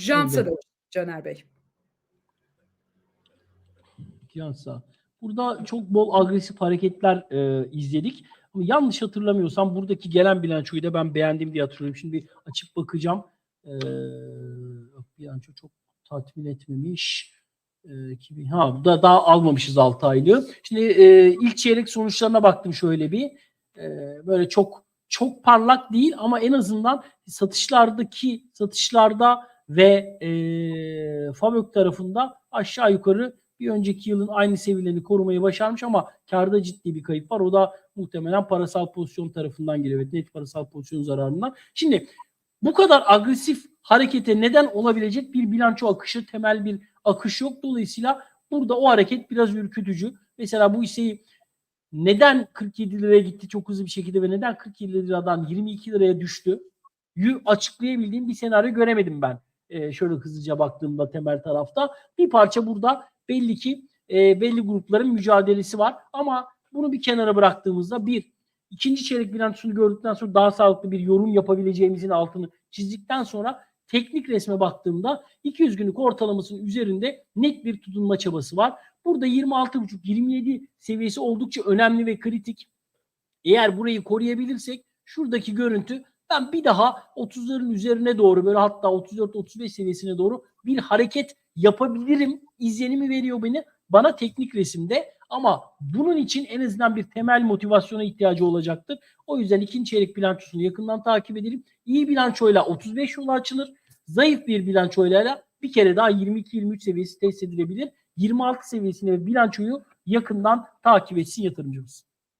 Jansa da Caner Bey. Piyansa. Burada çok bol agresif hareketler e, izledik. Ama yanlış hatırlamıyorsam buradaki gelen bilançoyu da ben beğendim diye hatırlıyorum. Şimdi bir açıp bakacağım. E, bilanço çok tatmin etmemiş. E, 2000, ha da daha almamışız 6 aylığı. Şimdi e, ilk çeyrek sonuçlarına baktım şöyle bir. E, böyle çok çok parlak değil ama en azından satışlardaki satışlarda ve e, Fabök tarafında aşağı yukarı bir önceki yılın aynı seviyelerini korumayı başarmış ama karda ciddi bir kayıp var. O da muhtemelen parasal pozisyon tarafından geliyor. Evet, net parasal pozisyon zararından. Şimdi bu kadar agresif harekete neden olabilecek bir bilanço akışı, temel bir akış yok. Dolayısıyla burada o hareket biraz ürkütücü. Mesela bu hisseyi neden 47 liraya gitti çok hızlı bir şekilde ve neden 47 liradan 22 liraya düştü? Açıklayabildiğim bir senaryo göremedim ben. Ee, şöyle hızlıca baktığımda temel tarafta. Bir parça burada belli ki e, belli grupların mücadelesi var. Ama bunu bir kenara bıraktığımızda bir ikinci çeyrek bilançosunu gördükten sonra daha sağlıklı bir yorum yapabileceğimizin altını çizdikten sonra teknik resme baktığımda 200 günlük ortalamasının üzerinde net bir tutunma çabası var. Burada 26,5-27 seviyesi oldukça önemli ve kritik. Eğer burayı koruyabilirsek şuradaki görüntü ben bir daha 30'ların üzerine doğru böyle hatta 34-35 seviyesine doğru bir hareket yapabilirim izlenimi veriyor beni bana teknik resimde ama bunun için en azından bir temel motivasyona ihtiyacı olacaktır. O yüzden ikinci çeyrek bilançosunu yakından takip edelim. İyi bilançoyla 35 yolu açılır. Zayıf bir bilançoyla bir kere daha 22-23 seviyesi test edilebilir. 26 seviyesine bilançoyu yakından takip etsin yatırımcımız.